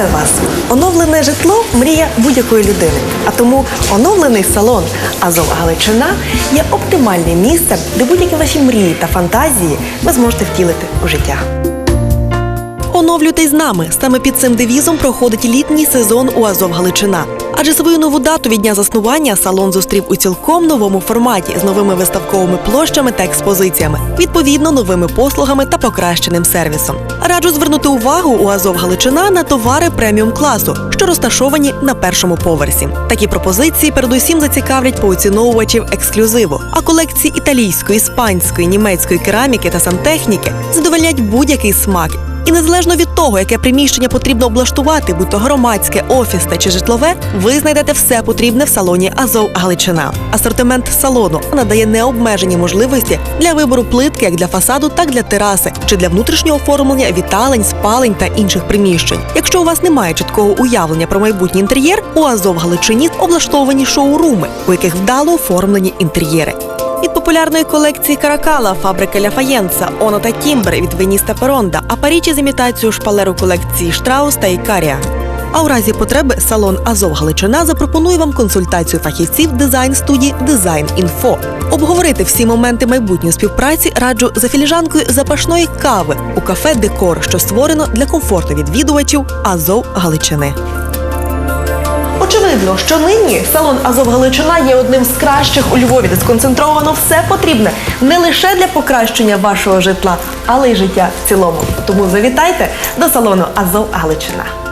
Вітаю вас! Оновлене житло мрія будь-якої людини. А тому оновлений салон Азов Галичина є оптимальним місцем, де будь-які ваші мрії та фантазії ви зможете втілити у життя. Оновлюйтесь з нами. Саме під цим девізом проходить літній сезон у Азов Галичина. Адже свою нову дату від дня заснування салон зустрів у цілком новому форматі з новими виставковими площами та експозиціями, відповідно новими послугами та покращеним сервісом. Раджу звернути увагу у Азов Галичина на товари преміум класу, що розташовані на першому поверсі. Такі пропозиції передусім зацікавлять поціновувачів ексклюзиву. А колекції італійської, іспанської, німецької кераміки та сантехніки задовольнять будь-який смак. І незалежно від того, яке приміщення потрібно облаштувати, будь то громадське, офісне чи житлове, ви знайдете все потрібне в салоні Азов Галичина. Асортимент салону надає необмежені можливості для вибору плитки як для фасаду, так для тераси чи для внутрішнього оформлення віталень, спалень та інших приміщень. Якщо у вас немає чіткого уявлення про майбутній інтер'єр, у Азов Галичині облаштовані шоуруми, у яких вдало оформлені інтер'єри. Від популярної колекції Каракала, фабрики Ля Фаєнца, Оно та Тімбр від Веніста Перонда, а Парічі з імітацією шпалеру колекції Штраус та Ікарія. А у разі потреби салон Азов Галичина запропонує вам консультацію фахівців дизайн студії Дизайн Інфо. Обговорити всі моменти майбутньої співпраці раджу за філіжанкою запашної кави у кафе Декор, що створено для комфорту відвідувачів Азов Галичини. Очевидно, що нині салон Азов Галичина є одним з кращих у Львові, де сконцентровано все потрібне не лише для покращення вашого житла, але й життя в цілому. Тому завітайте до салону Азов Галичина.